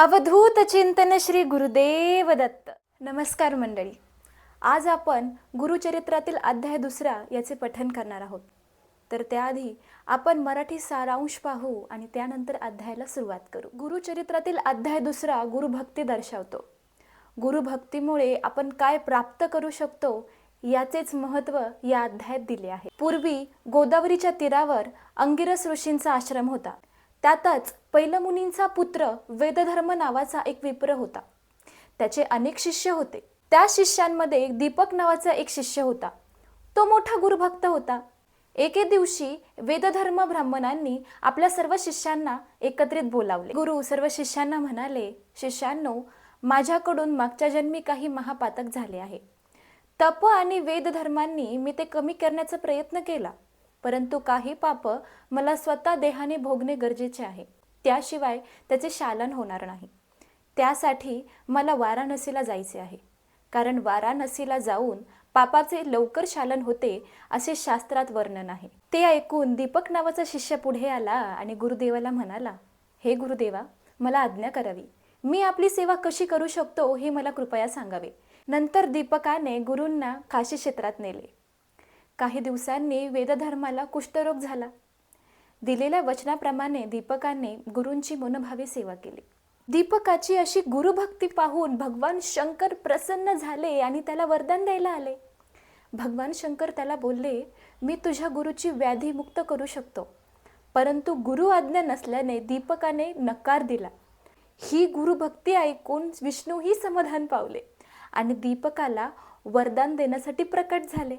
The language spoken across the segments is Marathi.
अवधूत चिंतन श्री गुरुदेव दत्त नमस्कार मंडळी. आज आपण गुरुचरित्रातील अध्याय दुसरा याचे पठन करणार आहोत. तर त्याआधी आपण मराठी सारांश पाहू आणि त्यानंतर अध्यायाला सुरुवात करू. गुरुचरित्रातील अध्याय दुसरा गुरुभक्ती दर्शवतो. गुरुभक्तीमुळे आपण काय प्राप्त करू शकतो याचेच महत्त्व या अध्यायात दिले आहे. पूर्वी गोदावरीच्या तीरावर अंगिरस ऋषींचा आश्रम होता. त्यातच पैलमुनींचा पुत्र वेदधर्म नावाचा एक विप्र होता. त्याचे अनेक शिष्य होते. त्या शिष्यांमध्ये दीपक नावाचा एक शिष्य होता. तो मोठा गुरुभक्त होता. एके दिवशी वेदधर्म ब्राह्मणांनी आपल्या सर्व शिष्यांना एकत्रित बोलावले. गुरु सर्व शिष्यांना म्हणाले शिष्यांनो माझ्याकडून मागच्या जन्मी काही महापातक झाले आहे. तप आणि वेदधर्मांनी मी ते कमी करण्याचा प्रयत्न केला परंतु काही पाप मला स्वतः देहाने भोगणे गरजेचे आहे. त्याशिवाय त्याचे शालन होणार नाही. त्यासाठी मला वाराणसीला जायचे आहे. कारण वाराणसीला जाऊन पापाचे लवकर शालन होते असे शास्त्रात वर्णन आहे. ते ऐकून दीपक नावाचा शिष्य पुढे आला आणि गुरुदेवाला म्हणाला हे गुरुदेवा मला आज्ञा करावी. मी आपली सेवा कशी करू शकतो हे मला कृपया सांगावे. नंतर दीपकाने गुरूंना काशी क्षेत्रात नेले. काही दिवसांनी वेदधर्माला कुष्ठरोग झाला. दिलेल्या वचनाप्रमाणे दीपकाने गुरूंची मनोभावे सेवा केली. दीपकाची अशी गुरुभक्ती पाहून भगवान शंकर प्रसन्न झाले आणि त्याला वरदान द्यायला आले. भगवान शंकर त्याला बोलले मी तुझ्या गुरुची व्याधी मुक्त करू शकतो परंतु गुरु आज्ञा नसल्याने दीपकाने नकार दिला. ही गुरुभक्ती ऐकून विष्णूही समाधान पावले आणि दीपकाला वरदान देण्यासाठी प्रकट झाले.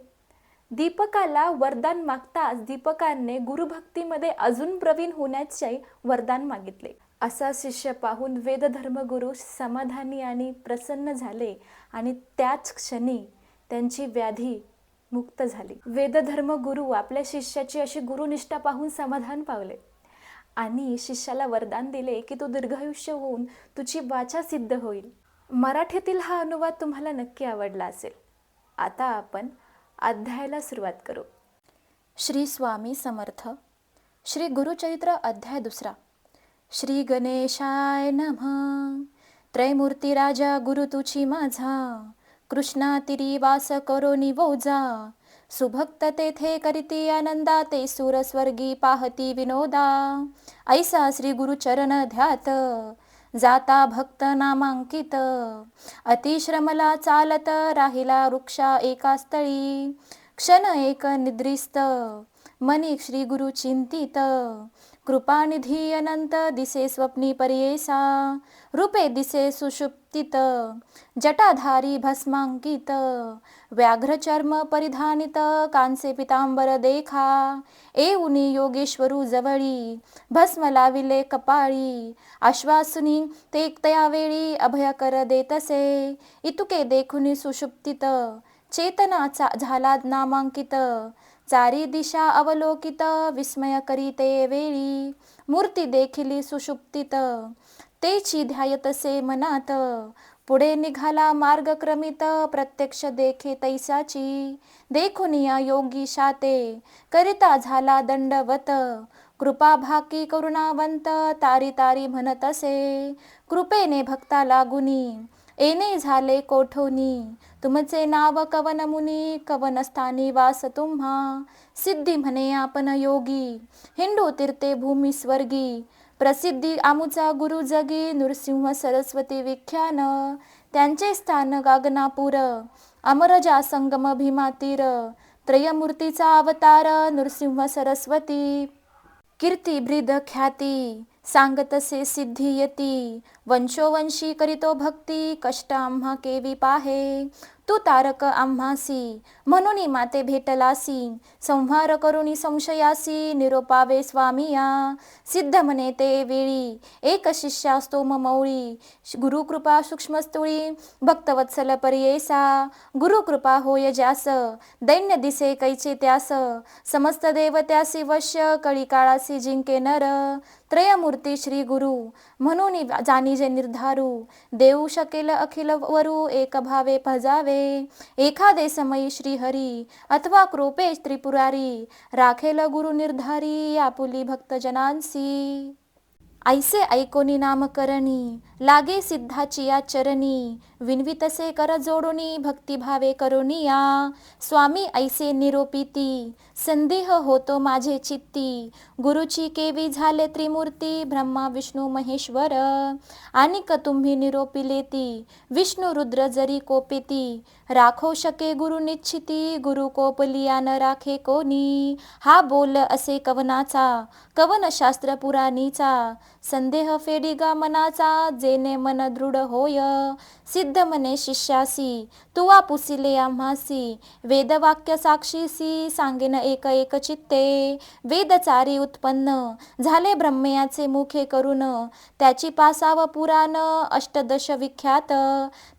दीपकाला वरदान मागताच दीपकाने गुरुभक्तीमध्ये अजून प्रवीण होण्याचे वरदान मागितले. असा शिष्य पाहून वेदधर्मगुरु समाधानी आणि प्रसन्न झाले आणि त्याच क्षणी त्यांची व्याधी मुक्त झाली. वेदधर्मगुरु आपल्या शिष्याची अशी गुरुनिष्ठा पाहून समाधान पावले. आणि शिष्याला वरदान दिले की तू दीर्घायुष्य होऊन तुझी वाचा सिद्ध होईल. मराठीतील हा अनुवाद तुम्हाला नक्की आवडला असेल. आता आपण अध्यायाला सुरुवात करू. श्री स्वामी समर्थ. श्री गुरुचरित्र अध्याय दुसरा. श्री गणेशाय नम. त्रैमूर्ती राजा गुरु तुझी माझा. कृष्णा तिरी वास करो निवोजा. सुभक्त तेथे करीती आनंदा ते सुरस्वर्गी पाहती विनोदा. ऐसा श्री गुरुचरण ध्यात. जाता भक्त नामांकित. अतिश्रमला चालत राहिला वृक्षा एका स्थळी. क्षण एक निद्रिस्त. मनी श्री गुरु चिंतित. कृपानिधी अनंत दिसे स्वप्नी पर्येसा रूपे दिसे सुषुप्तित जटाधारी भस्मांकित व्याघ्र चर्म परिधानित कांसे पितांबर देखा। एऊनी योगेश्वरू जवळी भस्म लाविले कपाळी आश्वासुनी ते तयावेळी अभय कर देतसे। इतुके देखुनी सुषुप्तित चेतनाचा झाला नामांकित चारी दिशा अवलोकित विस्मय करीते वेळी. मूर्ती देखिली सुषुप्तित तेची ध्यायतसे मनात. पुढे निघाला मार्ग क्रमित प्रत्यक्ष देखे तैसाची. देखून या योगी शाते करिता झाला दंडवत. कृपा भाकी करुणावंत तारी तारी म्हणत असे. कृपेने भक्ता लागुनी एने झाले कोठोनी? तुमचे नाव कवन मुनी कवन स्थानी वास तुम्हा? सिद्धी म्हणे आपण योगी हिंदू तीर्थे भूमी स्वर्गी. प्रसिद्धी आमुचा गुरु जगी नृसिंह सरस्वती विख्यान. त्यांचे स्थान गागनापूर अमरजा संगम भीमा तीर. त्रयमूर्तीचा अवतार नृसिंह सरस्वती. कीर्ती ब्रिद ख्याती. सांगतसे सिद्धी यती. वंशोवंशी करीतो भक्ती कष्ट आम्हा केवी पाहे. तू तारक आम्हासी म्हणून माते भेटलासी. संहार करुणी संशयासी निरोपावे स्वामिया. सिद्ध म्हणे ते वेळी एक शिष्यास्तो मौळी गुरुकृपा सूक्ष्मस्तुळी भक्तवत्सल पर्येसा. गुरुकृपा होय ज्यास दैन्य दिसे कैचे त्यास. समस्त देव त्यासी वश्य कळी काळासी जिंके नर. त्रयमूर्ती श्री गुरु. म्हणून जाणीजे निर्धारू देऊ शकेल अखिल वरू एक भावे पजावे एखादे समयी श्रीहरी अथवा कृपे त्रिपुरारी राखेल गुरु निर्धारी आपुली भक्तजनांसी ऐसे ऐकोनी नामकरणी लागे सिद्धाची या चरणी विनवितसे कर जोडुनी भक्तिभावे करुनिया स्वामी ऐसे निरोपिती संदेह होतो माझे चित्ती. गुरुची केवी झाले त्रिमूर्ती ब्रह्मा विष्णू महेश्वर. आणिक तुम्ही निरोपिलेती विष्णू रुद्र जरी कोपिती. राखो शके गुरु निश्चिती गुरु कोपलिया न राखे कोणी. हा बोल असे कवनाचा कवन शास्त्र पुराणीचा. संदेह फेडिगा मनाचा जे जेने मन दृढ होय. सिद्ध मने शिष्यासी तुवा पुसिले आम्हासी वेदवाक्य साक्षीसी सांगेन एक एक चित्ते. वेदचारी उत्पन्न झाले ब्रह्मयाचे मुखे करून त्याची पासाव पुराण अष्टदश विख्यात.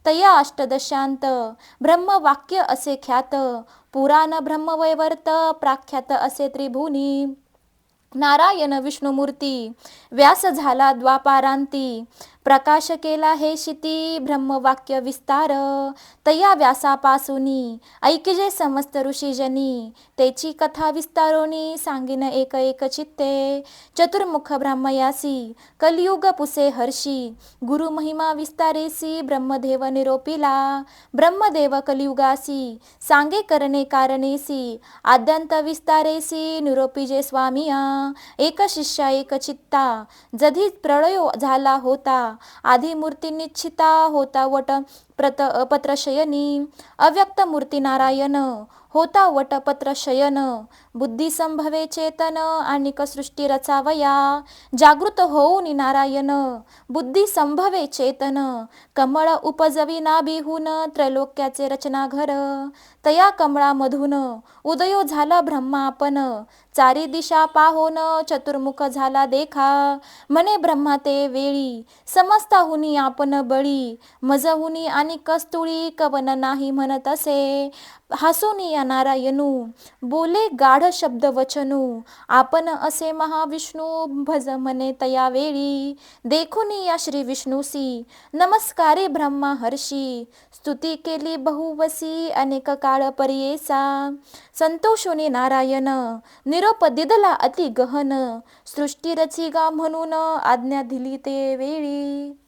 तया अष्टदशांत ब्रह्मवाक्य असे ख्यात. पुराण ब्रह्मवैवर्त प्राख्यात असे त्रिभुनी. नारायण विष्णुमूर्ती व्यास झाला द्वापारांती. प्रकाश केला हे शिती ब्रह्मवाक्य विस्तार. तया व्यासापासूनी ऐकिजे समस्त ऋषीजनी. तेची कथा विस्तारोनी सांगिन एक एक चित्ते. चतुर्मुख ब्रह्मयासी कलियुग पुसे हर्षी. गुरु महिमा विस्तारेसी ब्रह्मदेव निरोपिला. ब्रह्मदेव कलियुगासी सांगे करणे कारणेसी आद्यंत विस्तारेसी निरोपिजे स्वामिया. एक शिष्या एक चित्ता. जधी प्रळयो झाला होता आधी मूर्ती निश्चिता होता वट प्रत पत्रशयनी अव्यक्त मूर्ती नारायण होता वटपत्रशयन बुद्धी संभवे चेतन आणि सृष्टी रचावया जागृत होऊन नारायण बुद्धी संभवे चेतन कमळ उपजवी नाभिहून त्रैलोक्याचे रचना घर तया कमळामधून उदयो झाला ब्रह्मा आपण चारी दिशा पाहोन चतुर्मुख झाला देखा म्हणे ब्रह्मा ते वेळी समस्ताहुनी आपण बळी मजहुनी आणि कस्तुळी कवन नाही म्हणत असे. हसुनी या नारायणू बोले गाढ शब्द वचनू. आपण असे महाविष्णू भज म्हणे तया वेळी. देखुनी या श्री विष्णूसी. नमस्कारे ब्रह्मा हर्षी. स्तुती केली बहुवसी अनेक काळ पर्येसा. संतोषुनी नारायण निरोप दिदला अति गहन. सृष्टी रचिगा म्हणून आज्ञा दिली ते वेळी.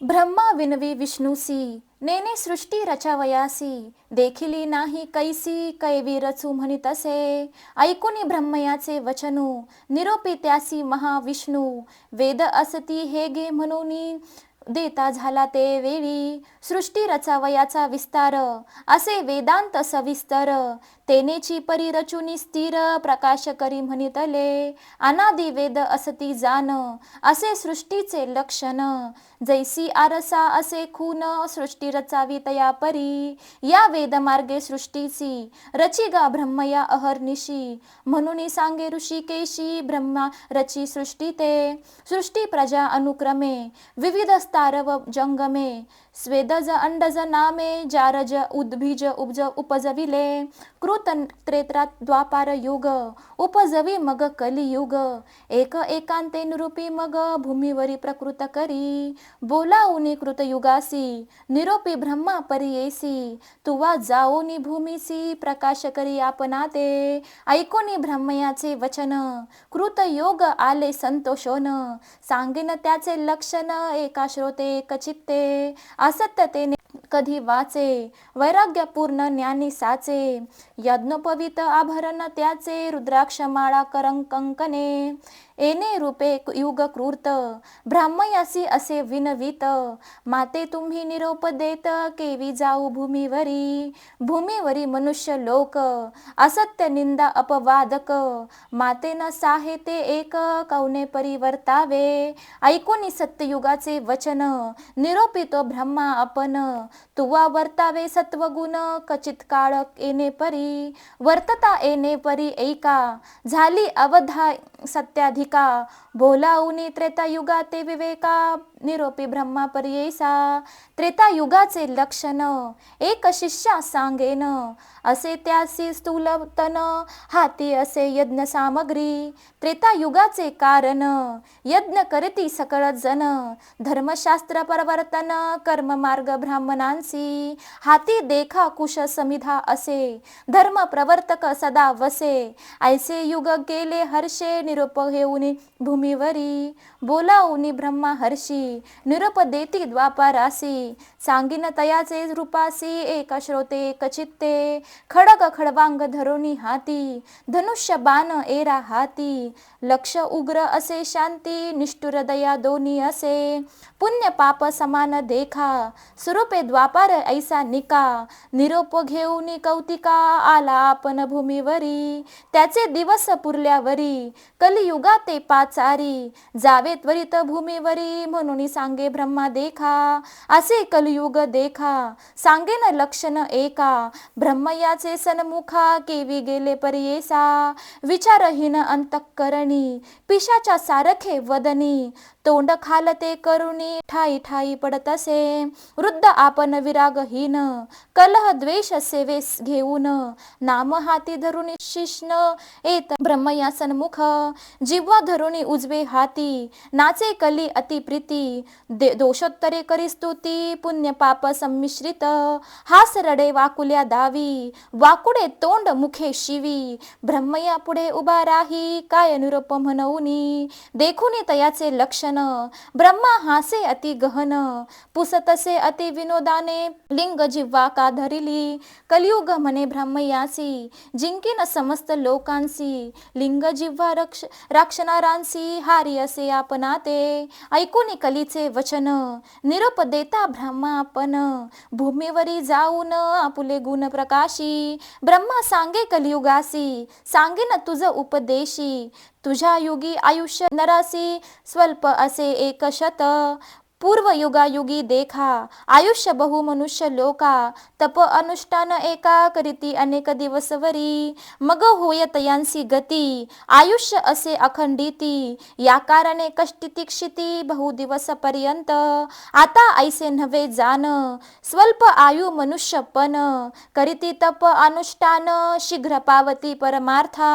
ब्रह्मा विनवी विष्णुसी नेने सृष्टी रचावयासी देखिली नाही कैसी कैवी रचू म्हणित असे ऐकुनी ब्रह्मयाचे वचनू निरोपी त्यासी महाविष्णू वेद असती हे गे म्हणून देता झाला ते वेळी. सृष्टी रचावयाचा विस्तार असे वेदांत सविस्तर. तेनेची परिरचुनी स्थिर प्रकाश करी म्हणितले. अनादि वेद असती जान असे सृष्टीचे लक्षण. जैसी आरसा असे खून सृष्टी रचावी तया परी या वेद मार्गे सृष्टीची रचिगा ब्रह्मया अहर्निशी. म्हणून सांगे ऋषिकेशी ब्रह्मा रची सृष्टी ते. सृष्टी प्रजा अनुक्रमे विविध तारव जंगमे स्वेदज अंडज नामे जारज उद्भिज उपज उपजविले। कृत त्रेत्रात द्वापार युग उपजवी मग कलियुग। एक एकांते निरूपी मग भूमीवरी प्रकृत करी। बोलाऊनी कृत युगासी निरोपी ब्रह्मा परियेसी। तुवा जाओनी भूमिसी प्रकाश करी आपना ते ऐकोनी ब्रह्मयाचे वचन कृत योग आले संतोषोन। सांगेन त्याचे लक्षण एका श्रोते एक चित्ते। असत्यतेने कधी वाचे वैराग्यपूर्ण ज्ञानी साचे यज्ञोपवित आभरण त्याचे रुद्राक्ष माळा करंकंकने एने रूपे युग कृत ब्राह्मयासी असे विनवित. माते तुम्ही निरोप देत केवी जाऊ भूमीवरी. भूमीवरी मनुष्य लोक असत्य निंदा अपवादक. मातेन साहे ते एक कौने परिवर्तावे. ऐकूनी सत्ययुगाचे वचन निरोपितो ब्रह्मा आपण. तुवा वर्तावे सत्वगुण कचित काळ येणे परी. वर्तता येणे परी ऐका. झाली अवधा सत्याधिका. बोलाऊनी त्रेतायुगा ते विवेका. निरोपी ब्रह्मा पर्येसा त्रेता युगाचे लक्षण एक शिष्या सांगेन. असे त्यासी स्थूल तन हाती असे यज्ञ सामग्री त्रेता युगाचे कारण यज्ञ करती सकळ जन. धर्मशास्त्र परवर्तन कर्म मार्ग ब्राह्मणांसी हाती देखा कुश समिधा असे. धर्म प्रवर्तक सदा वसे. ऐसे युग गेले हर्षे निरोप घेऊन भूमीवरी. बोलावूनी ब्रह्मा हर्षी. निरोप देती द्वापारासी. सांगिन तयाचे रूपासी एक श्रोते कचित्ते. खडग खडवांग धरुणी हाती धनुष्य बाण एरा हाती. लक्ष उग्र असे शांती निष्ठुर दया दोन्ही असे. पुण्य पाप समान देखा स्वरूपे द्वापार ऐसा निका. निरोप घेऊन कौतिका आला आपण भूमीवरी. त्याचे दिवस पुरल्यावरी कलियुगा ते पाचारी. जावे त्वरित भूमीवरी म्हणून सांगे ब्रह्मा देखा असे कलयुग देखा सांगे न लक्षण एका ब्रह्मयाचे सन्मुखा केवी गेले पर्येसा विचारहीन अंतकरणी पिशाच्या सारखे वदनी तोंड खालते करुणी ठाई ठाई पडत असे. वृद्ध आपण विरागहीन कलह द्वेष सेवेस घेऊन नाम हाती धरुणी शिष्ण येत ब्रह्मया सन्मुख. जिव्हा धरुणी उजवे हाती नाचे कली अति प्रीती. दोषोत्तरे करी स्तुती पुण्य पाप संमिश्रित. हास रडे वाकुल्या दावी वाकुडे तोंड मुखे शिवी. ब्रह्मया पुढे उभा राही काय निरोप म्हणूनी देखून तयाचे लक्षण ब्रह्मा हासे अति गहन। पुसतसे अति विनोदाने लिंग जिव्हा का धरिली। कलियुग म्हणे ब्रह्मयासी जिंकीन समस्त लोकांसी। लिंग जिव्हा रक्ष राक्षणारांसी हारी असे आपणाते। ऐकून कलीचे वचन निरोप देता ब्रह्मा आपण। भूमीवरी जाऊन आपुले गुण प्रकाशी। ब्रह्मा सांगे कलियुगासी सांगेन तुझ उपदेशी। तुझ्या युगी आयुष्य नरासी स्वल्प असे एक शत. पूर्व युगायुगी देखा आयुष्य बहु मनुष्य लोका तप अनुष्ठान एका करीती अनेक दिवस वरी मग होय तयांसी गती आयुष्य असे अखंडिती या कारणे कष्टिती क्षिती बहु दिवस पर्यंत आता ऐसे नव्हे जाण स्वल्प आयु मनुष्य पण करीती तप अनुष्ठान शीघ्र पावती परमार्था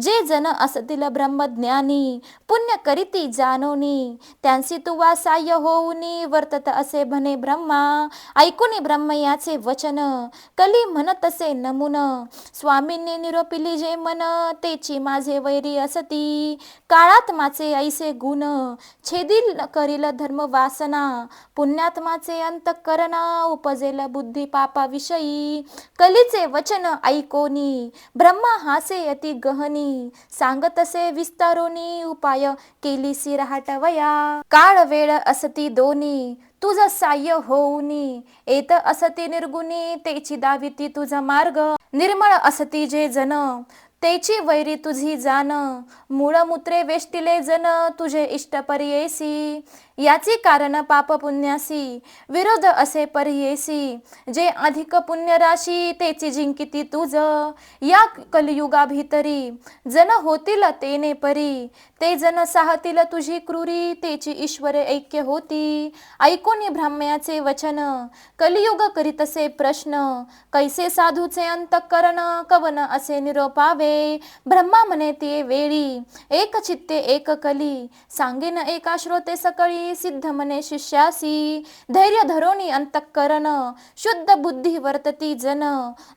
जे जन असतील ब्रह्मज्ञानी पुण्य करीती जानोनी त्यांसी तुवा साह्य हो होऊनी वर्तत असे म्हणे ब्रह्मा ऐकुनी ब्रह्मयाचे वचन कली म्हणत असे नमुन. स्वामींनी निरोपिली जे मन तेची माझे वैरी असती. काळात्माचे ऐसे गुण छेदिल करील धर्म वासना. पुण्यात्माचे अंतकरणा उपजेल बुद्धी पापाविषयी. कलीचे वचन ऐकोनी ब्रह्मा हासे अति गहनी. सांगतसे विस्तारोनी उपाय केलीसी रहाटवया काळ वेळ असती दोनी तुझ साह्य होऊनी. येत असती निर्गुणी तेची दाविती तुझा मार्ग. निर्मळ असती जे जन तेची वैरी तुझी जाण मूळ मूत्रे वेष्टिले जन तुझे इष्ट पर्येसी. याची कारण पाप पुण्यासी विरोध असे पर्येसी. जे अधिक पुण्य राशी तेची जिंकिती तुझ. या कलियुगा भीतरी जन होतील तेने परी. ते जन साहतील तुझी क्रूरी तेची ईश्वर ऐक्य होती. ऐकोनी ब्राह्मयाचे वचन कलियुग करीतसे प्रश्न. कैसे साधूचे अंतकरण कवन असे निरोपावे. ब्रह्मा म्हणे ते वेळी एक चित्ते एक कली. सांगेन एका श्रोते सकळी सिद्ध मने शिष्यासी धैर्य धरोनी अंतकरण शुद्ध बुद्धी वर्तती जन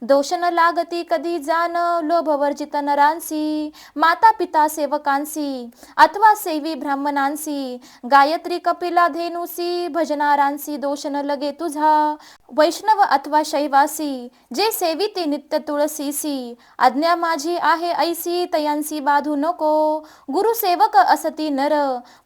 दोष न लागती कधी जान लोभ वर्जित नरांसी माता पिता सेवकांसी अथवा सेवी ब्राह्मणांसी गायत्री कपिला धेनुसी भजनारांसी दोष न लगे तुझा वैष्णव अथवा शैवासी जे सेविती नित्य तुळसीसी आज्ञा माझी आहे ऐसी तयांसी बाधू नको गुरुसेवक असती नर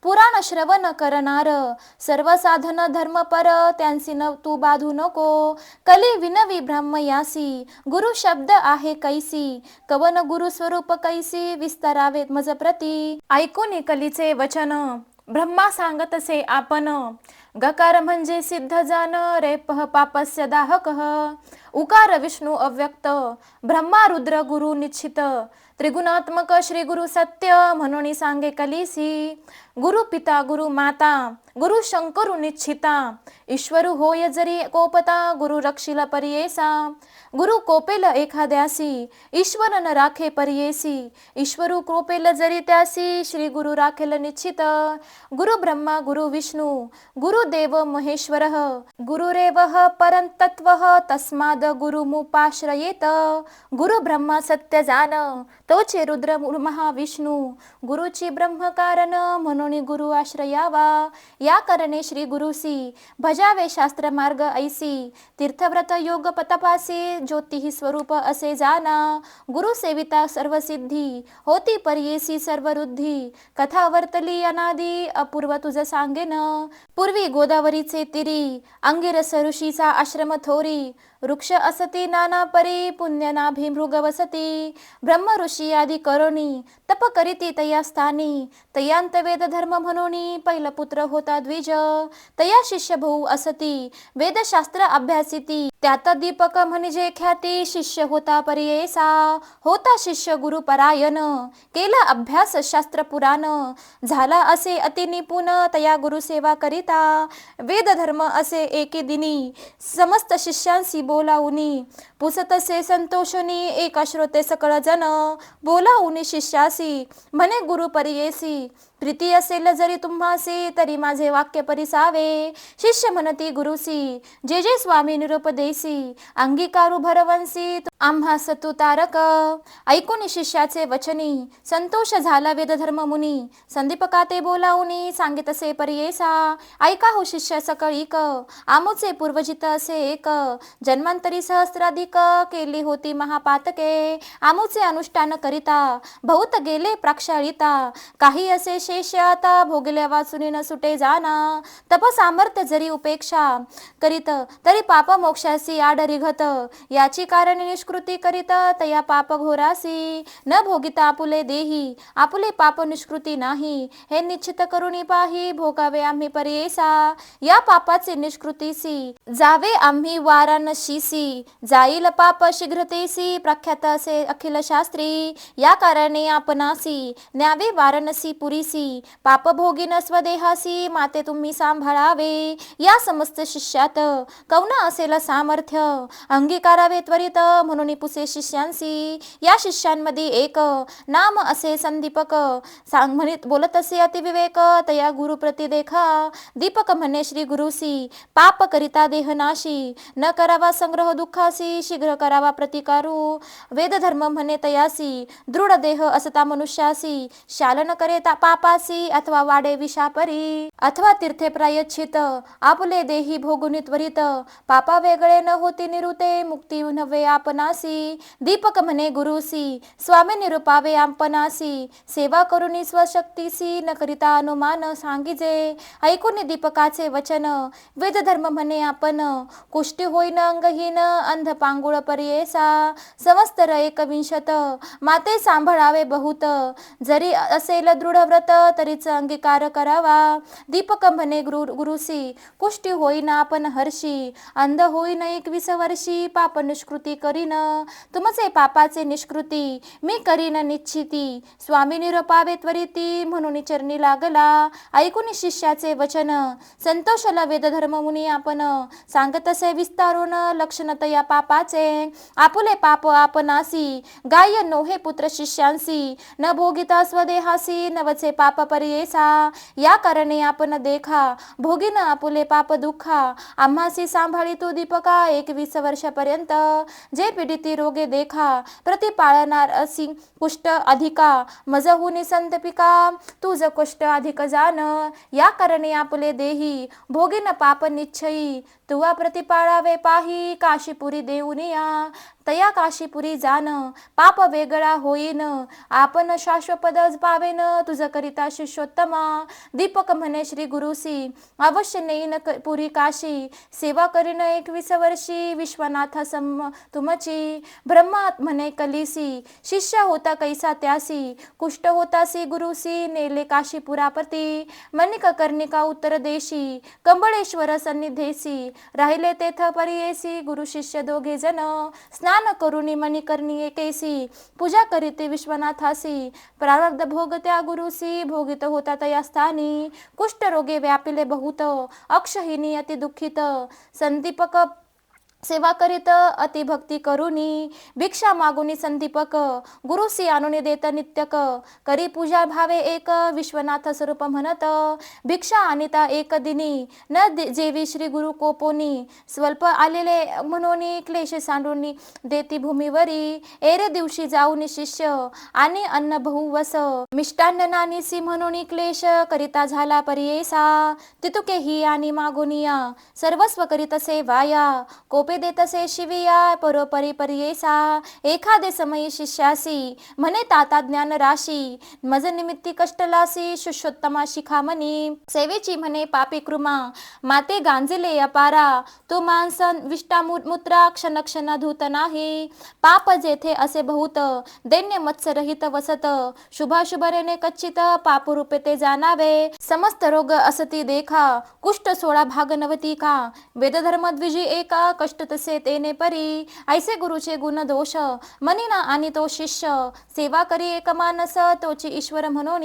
पुराण श्रवण करणार. सर्व साधन धर्मपर त्यांसी न तू बाधू नको. कली विनवी ब्रह्मयासी गुरु शब्द आहे कैसी. कवन गुरु स्वरूप कैसी विस्तारावेत मज प्रती. ऐकून कलीचे वचन ब्रह्मा सांगतसे आपण. गकार म्हणजे सिद्ध जान रेपह पापस्य दाहक. उकार विष्णू अव्यक्त ब्रह्मा रुद्र गुरु निश्चित. त्रिगुणात्मक श्री गुरु सत्य म्हणून सांगे कलिसी. गुरु पिता गुरु माता गुरु शंकरू निश्चिता. ईश्वरू होय जरी कोपता गुरु रक्षिला परियेसा. गुरु कोपेल एखाद्यासी ईश्वर न राखे परियेसी. ईश्वरू कोपेल जरी त्यासी श्री गुरु राखेल निश्चित. गुरु ब्रह्मा गुरु विष्णू गुरु देव महेश्वर. गुरुरेव परंतत्व तस्माद गुरुमुपाश्रयेत गुरु ब्रह्मा सत्य जान तोचे रुद्र महाविष्णू गुरुची ब्रह्मकारण म्हणून गुरु आश्रयावा या करणे श्री गुरुसी भजावे शास्त्र मार्ग ऐसी तीर्थव्रत योग पतपासी ज्योतिही स्वरूप असे जाना गुरु सेविता सर्व सिद्धी होती पर्येसी सर्व रुद्धी कथा वर्तली अनादी अपूर्व तुझ सांगेन पूर्वी गोदावरीचे तिरी अंगिरस ऋषीचा आश्रम थोरी वृक्ष असती नाना परी पुण्यनाभी मृग वसती. ब्रह्म ऋषी आदी करोणी तप करीती तया स्थानी. तयांत वेद धर्म म्हणून पहिला पुत्र होता द्विज. तया शिष्य भाऊ असती वेदशास्त्र अभ्यासिती. त्यात दीपक म्हणजे ख्याती शिष्य होता परियेसा होता शिष्य गुरु परायण केला अभ्यास शास्त्र पुराण झाला असे अति निपुण तया गुरु सेवा करिता वेद धर्म असे एके दिनी समस्त शिष्यांशी बोलाउनी पुसतसे संतोषनी एक श्रोते सकळ जन बोलावनी शिष्यासी म्हणे गुरु परियेसी प्रीती असेल जरी तुम्हासी तरी माझे वाक्य परिसावे. शिष्य म्हणती गुरुसी जे जे स्वामी निरूप देसी अंगीकारू भरवंसी आम्हा सतू तारक. ऐकून शिष्याचे वचनी संतोष झाला वेदधर्म मुनी. संदीपका ते बोलावनी सांगितसे परियेसा. ऐका हो शिष्य सकळीक आमुचे पूर्वजित असे एक. जन्मांतरी सहस्राधिक केली होती महापातके. आमुचे अनुष्ठान करिता बहुत गेले प्राक्षाळिता. काही असे शेष आता भोगल्या वाचून न सुटे जाना तप सामर्थ्य जरी उपेक्षा करीत तरी पाप मोक्षासी आडरी घत. याची कारण निष्कृती करीत तया पाप घोरासी न भोगिता आपुले देही आपुले पाप निष्कृती नाही. हे निश्चित करुणी पाही भोगावे आम्ही पर्येसा या पापाचे निष्कृतीसी जावे आम्ही वाराणशीसी जाईल पाप शीघ्रतेसी प्रख्यात असे अखिल शास्त्री. या कारणे आपणासी न्यावे वाराणसी पुरीसी देहासी पापभोगी भोगिन स्वदेहासी माते तुम्ही सांभाळावे. या समस्त शिष्यात कौन असेल सामर्थ्य? अंगीकारावे त्वरित म्हणून पुसे शिष्यांसी. या शिष्यांमध्ये एक नाम असे संदीपक. सांग म्हणित बोलत असे अतिविवेक तया गुरु प्रति देखा दीपक म्हणे श्री गुरुसी पाप करिता देहनाशी न करावा संग्रह दुःखासी शीघ्र करावा प्रतिकारू. वेद धर्म म्हणे तयासी दृढ देह असता मनुष्यासी. शालन करे पापा पापासी अथवा वाडे विषापरी अथवा तीर्थे प्रायच्छित आपले देही भोगुनी त्वरित पापा वेगळे न होती निरुते मुक्ती नव्हे आपणासी. दीपक म्हणे गुरुसी स्वामी निरुपावे आपणासी सेवा करुनी स्वशक्तीसी न करिता अनुमान सांगिजे. ऐकून दीपकाचे वचन वेद धर्म म्हणे आपण कुष्टी होईन अंगहीन अंध पांगुळ पर्येसा. समस्तर एकविंशत माते सांभाळावे बहुत जरी असेल दृढ व्रत तरीच अंगीकार करावा. दीपक म्हणे गुरु गुरुसी कुष्टी होईन आपण हर्षी. अंध होईन एकवीस वर्षी पाप निष्कृती करीन. तुमचे पापाचे निष्कृती मी करीन निश्चिती. स्वामी निरपावे त्वरिती म्हणून चरणी लागला. ऐकून शिष्याचे वचन संतोषला वेदधर्म मुनी आपण. सांगत असे विस्तारून लक्षण तया पापाचे. आपुले पाप आपणासी गाय नोहे पुत्र शिष्यांसी. न भोगिता स्वदेहासी नवचे पाप पर्येसा या कारणे आपण देखा भोगीन आपुले पाप दुःखा. आम्हासी सांभाळी तू दीपका एकवीस वर्षापर्यंत. जे पीडिती रोगे देखा प्रतिपाळणार असी कुष्ट अधिका. मज हुनी संतपिका तुझ कुष्ट अधिक जान. या कारणे आपले देही भोगीन पाप निश्चयी. तुवा प्रतिपाळावे पाही काशीपुरी देऊनिया. तया काशीपुरी जान पाप वेगळा होईन. आपण शाश्वपद पावेन तुझ करिता शिष्योत्तमा. दीपक म्हणे श्री गुरुसी अवश्य नेईन पुरी काशी. सेवा करीन एकवीस वर्षी विश्वनाथ सम तुमची. ब्रह्मात म्हणे कलिसी शिष्य होता कैसा त्यासी. कुष्ट होतासी गुरुसी नेले काशीपुरापती. मनिक कर्णिका उत्तर देशी कंबळेश्वर सन्निधेसी. राहिले तेथ परियेसी गुरु शिष्य दोघे जण. स्ना स्नान करुणी मणिकर्णी कैसी पूजा करीते विश्वनाथासी प्रारब्ध भोग त्या गुरुसी भोगित होता तया स्थानी कुष्ठरोगे व्यापिले बहुत अक्षहिनी अति दुःखित संदीपक सेवा करीत अति भक्ती करुनी भिक्षा मागुनी संदीपक गुरुसी आणून देत नित्यक करी पूजा भावे एक विश्वनाथ स्वरूप म्हणत भिक्षा आणिता एक दिनी न जेवी श्री गुरु कोपोनी स्वल्प आलेले म्हणून क्लेश सांडून देती भूमीवरी एरे दिवशी जाऊन शिष्य आणि अन्न बहुवस मिष्टान्न नानीसी म्हणून क्लेश करिता झाला परियेसा तितुके ही आणि मागुनिया सर्वस्व करीत सेवाया कोप देतसे शिविया परोपरी परियेसा एखादे समयी शिष्यासी म्हणे ताता ज्ञान राशी मज निमित्ती कष्टलासी शिष्योत्तमा शिखामणी सेवेची म्हणे पापी कृमा माते गांजिले अपारा तू मांस विष्टा मु- मुत्रा क्षण क्षण धूत नाही. पाप जेथे असे बहुत दैन्य मत्सरहित वसत शुभाशुभरेने कच्चित पाप रूपे ते जाणावे. समस्त रोग असती देखा कुष्ठ सोळा भाग नवती का वेदधर्म द्विजी एका कष्ट तसे तेने परी। ऐसे गुरुचे गुण दोष मनिना आणि तो शिष्य। सेवा करी एक मानस तोची ईश्वर म्हणून।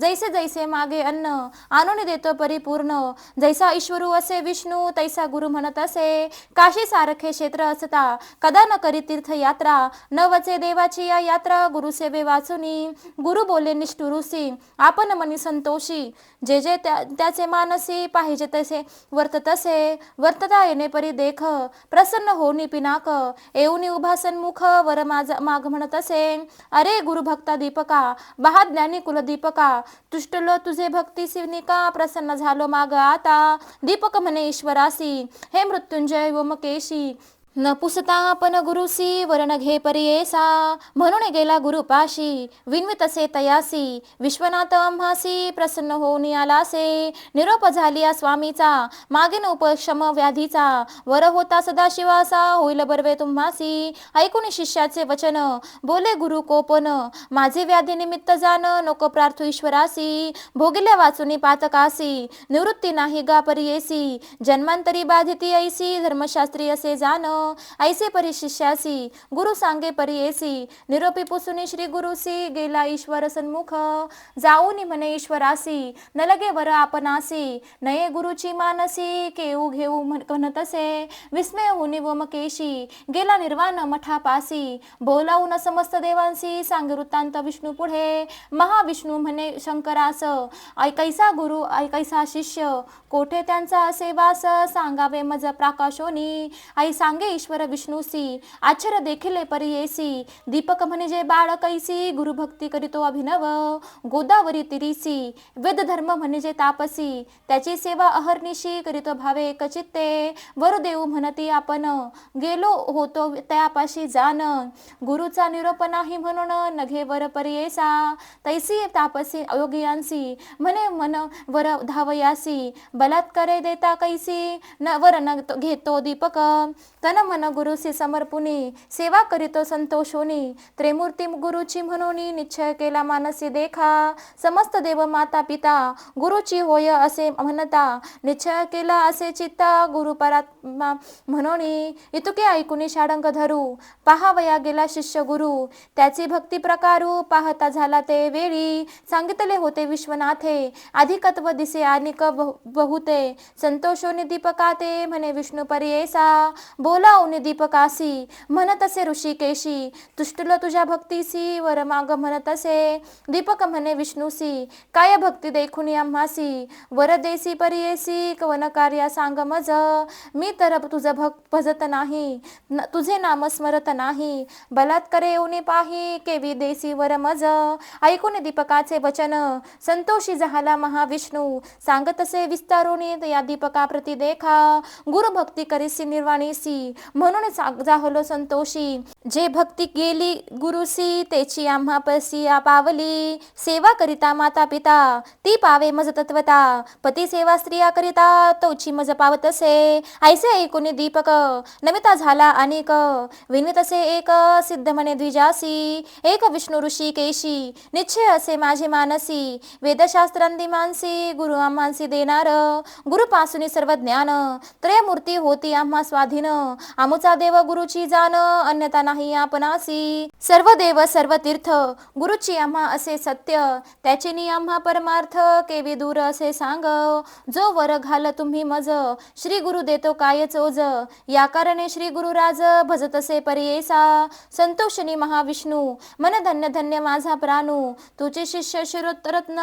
जैसे जैसे मागे अन्न आणून देतो परिपूर्ण। जैसा ईश्वरू असे विष्णू तैसा गुरु म्हणत असे। काशी सारखे क्षेत्र असता कदा न करी तीर्थयात्रा। न वचे देवाची या यात्रा गुरुसेवे वाचुनी। गुरु बोले निष्ठुरुसी आपण मनी संतोषी। जे जे त्या- त्याचे मानसी पाहिजे तसे वर्त तसे वर्तता येणे परी देख प्रसन्न होनी पिनाक येऊनी उभासन मुख वर माझा माग म्हणत असे. अरे गुरु भक्ता दीपका बहा ज्ञानी कुल दीपका तुष्टलो तुझे भक्ती सिवनिका प्रसन्न झालो माग आता. दीपक म्हणे ईश्वरासी हे मृत्युंजय व मकेशी नपुसता आपण गुरुसी वरण घे परियेसा। म्हणून गेला गुरुपाशी विनवितसे तयासी। विश्वनाथ अम्हासी प्रसन्न होऊन आलासे निरोप झालिया स्वामीचा मागीन उपशम व्याधीचा। वर होता सदाशिवासा होईल बर्वे तुम्हासी। ऐकून शिष्याचे वचन बोले गुरु कोपन। माझे व्याधी निमित्त जाण नको प्रार्थू ईश्वरासी। भोगिल्या वाचुनी पातकासी। निवृत्ती नाही गा परियेसी। जन्मांतरी बाधिती ऐसी धर्मशास्त्री असे जाण ऐसे परी शिष्यासी गुरु सांगे परी परियेसी निरोपी पुसुनी श्री गुरुसी गेला ईश्वर सन्मुख। जाऊनी म्हणे ईश्वरासी न लगे वर आपणासी नये गुरुची मानसी केऊ घेऊ म्हणतसे। विस्मय हुनी व मकेशी गेला निर्वाण मठापासी बोलावून समस्त देवांसी सांग वृत्तांत विष्णू पुढे। महाविष्णू म्हणे शंकरास ऐकैसा गुरु ऐकैसा शिष्य कोठे त्यांचा असे वास सांगावे मज प्राकाशोनी। आई सांगे ईश्वर विष्णूसी आश्चर्य देखिले परियेसी दीपक म्हणजे बाळ कैसी गुरुभक्ती करीतो अभिनव गोदावरी तिरीसी वेद धर्म म्हणजे तापसी त्याची सेवा अहर्निशी करीतो भावे कचित्ते वरुदेव म्हणती आपण गेलो होतो त्यापाशी जाण गुरुचा निरोप नाही म्हणून नघे वर परियेसा तैसी तापसी अयोगियांसी म्हणे मन वर धावयासी बलात्कारे देता कैसी न वर न घेतो दीपक तन मन गुरुसी समर्पुनी सेवा करीतो संतोषोनी. त्रिमूर्ती गुरुची म्हणून निश्चय केला मानसी देखा. समस्त देव माता पिता गुरुची होय असे म्हणता. निश्चय केला असे चित्ता गुरु परात्मा म्हणून. इतुके ऐकून शाडंग धरू पहावया गेला शिष्य गुरु. त्याची भक्ती प्रकारू पाहता झाला ते वेळी. सांगितले होते विश्वनाथे अधिकत्व दिसे आणि बहुते. संतोषोनी दीपका ते म्हणे विष्णू परियेसा. बोलावून दीपकासी म्हणत असे ऋषिकेशी तुष्टुल तुझ्या भक्तीसी वर माग म्हणत असे. दीपक म्हणे विष्णूसी काय भक्ती देखून आम्हासी वर देसी परियेसी कवन कार्या सांग मज. मी तर तुझं भक्त भजत नाही न- तुझे नाम स्मरत नाही. बलात्कारे येऊन पाही केवी देसी वर मज. ऐकून दीपकाचे वचन संतोषी झाला महाविष्णू सांगतसे विस्तारोनी या दीपका प्रती देखा. गुरु भक्ती करीसी निर्वाणीसी म्हणून सा- जाहलो संतोषी. जे भक्ती गेली गुरुसी तेची आम्हा पसी पावली. सेवा करिता माता पिता ती पावे मज तत्वता. पती सेवा स्त्रिया करिता तोची मज पावत असे. ऐसे ऐकून दीपक नमिता झाला अनेक. विनित असे एक सिद्ध म्हणे द्विजासी. एक विष्णू ऋषी केशी निश्चय असे माझे मानसी. वेदशास्त्रांदी मानसी गुरु आम्हांसी देणार. गुरुपासून सर्व ज्ञान त्रयमूर्ती होती आम्हा स्वाधीन. आमचा देव गुरुची जाण अन्यथा नाही आपणासी सर्व देव सर्व तीर्थ गुरुची आम्हा असे सत्य त्याचे नि आम्हा परमार्थ केवी दूर असे सांग. जो वर घाल तुम्ही मज श्री गुरु देतो काय चोज या कारणे श्री गुरुराज भजत असे परियेसा संतोषनी महाविष्णू मन धन्य धन्य माझा प्राणू. तुझे शिष्य शिरोत्तरत्न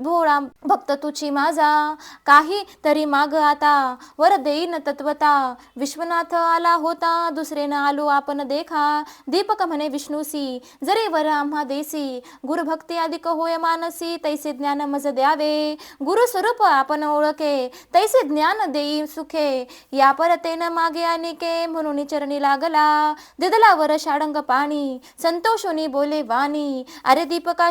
भोळा भक्त तुची माझा. काही तरी माग आता वर देईन तत्वता. विश्वनाथ आला होता दुसरे न आलो आपण देखा. दीपक म्हणे विष्णूसी जरी वर आम्हा देसी. गुरुभक्ती अधिक होय मानसी तैसे ज्ञान मज द्यावे. गुरु स्वरूप आपण ओळखे तैसे ज्ञान देई सुखे. या परतेन मागे अनिके म्हणून चरणी लागला. दिदला वर शाडंग पाणी संतोषोनी बोले वाणी. अरे दीपका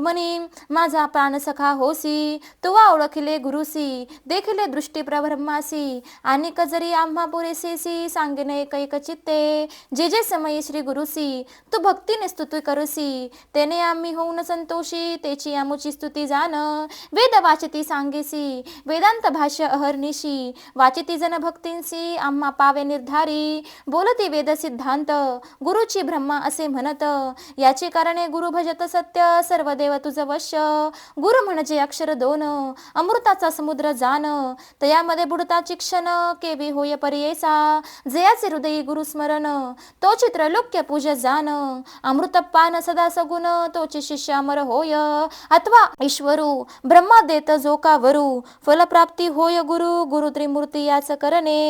मनी माझा प्राण सखा होसी तुवा ओळखिले गुरुसी देखिले दृष्टी प्रब्रह्मासी आणि जरी आम्हा पुरेसेसी सांगेन एक एक चित्ते. जे जे समयी श्री गुरुसी तू भक्तीने स्तुती करुसी तेने आम्ही होऊन संतोषी तेची आमुची स्तुती जाण वेद वाचिती सांगेसी वेदांत भाष्य अहर्निशी वाचिती जन भक्तींसी आम्हा पावे निर्धारी. बोलती वेद सिद्धांत गुरुची ब्रह्मा असे म्हणत याची कारणे गुरु भजत सत्य सर्व देव तुझ वश्य. गुरु म्हणजे अक्षर दोन अमृताचा समुद्र जाण तयामध्ये बुडताची क्षण केवी होय परियेसा जयाचे हृदयी गुरु स्मरण तो चित्र लोक्य पूज जाण अमृत पान सदा सगुण तोची शिष्य अमर होय अथवा ईश्वरू ब्रह्मा देत जो का वरू फलप्राप्ती होय गुरु गुरु त्रिमूर्ती याच करणे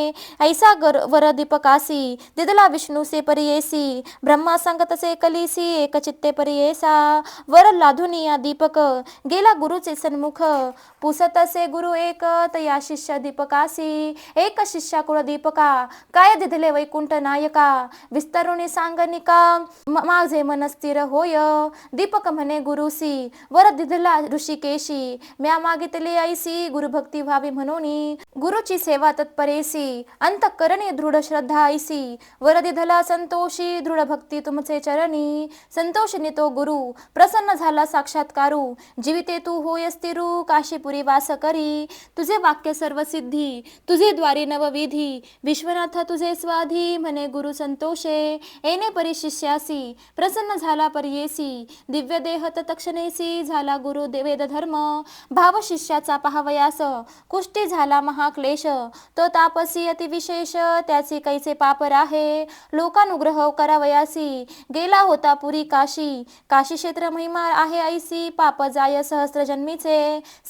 ऐसा गर वर दीपकासी दिदला विष्णू से परियेसी ब्रह्मा संगत से कलिसी एक चित्ते परियेसा वर लाधुनिया दीपक गेला गुरुचे सन्मुख पुसत असे गुरु एक तया शिष्य दीपकासी एक शिष्या कुळ दीपका काय दिधले वैकुंठ नायका विस्तरुणी सांगनिका माझे मन स्थिर होय. दीपक म्हणे गुरुसी वर दिधला ऋषिकेशी म्या मागितली ऐसी गुरुभक्ती व्हावी म्हणून. गुरुची सेवा तत्परेसी अंतकरणी दृढ श्रद्धा ऐसी वर दिधला संतोषी दृढ भक्ती तुमचे चरणी. संतोषिनी तो गुरु प्रसन्न झाला साक्षात्कारू जीवी तू होयस तिरू काशीपुरी वास करी. तुझे वाक्य सर्व सिद्धी तुझे द्वारी नवविधी. विश्वनाथ तुझे स्वाधी म्हणे गुरु संतोषे. येणे परी शिष्यासी प्रसन्न झाला परियेसी दिव्य देह तक्षणेसी झाला गुरु दे- वेद धर्म भाव शिष्याचा पहावयास. कुष्टी झाला महाक्लेश. तो तापसी अतिविशेष त्याचे कैसे पापर आहे लोकानुग्रह करावयासी. गेला होता पुरी काशी. काशी क्षेत्र महिमा आहे ऐसी पाप जायस. सहस्र जन्मीचे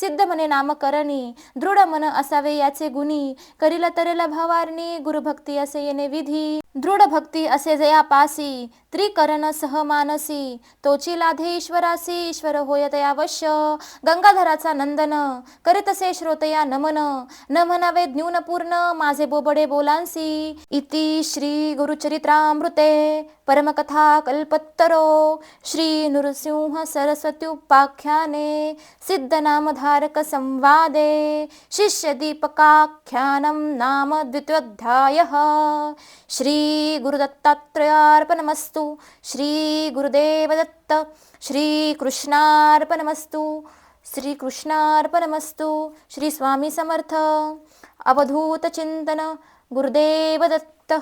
सिद्ध मने नामकरणी दृढ मन असावे याचे गुणी करील तरेला भावारणी गुरुभक्ती असे येणे विधी. दृढ भक्ती असे जया पासी त्रिकरण सहमानसी तोची लाधे ईश्वरासी ईश्वर होय तयावश्य गंगाधराचा नंदन करीतसे श्रोतया नमन न म्हणावे न्यून पूर्ण माझे बोबडे बोलांसी इति श्री गुरुचरित्रामृते परमकथा कल्पत्तरो श्री नृसिंह सरस्वत्युपाख्याने सिद्धनामधारक संवादे शिष्य नाम द्वितीयोऽध्यायः श्री गुरुदत्तात्रयार्पणमस्तु श्री गुरुदेवदत्त श्रीकृष्णार्पणमस्तु श्रीकृष्णार्पणमस्तु श्री स्वामी समर्थ अवधूतचिन्तन गुरुदेवदत्त।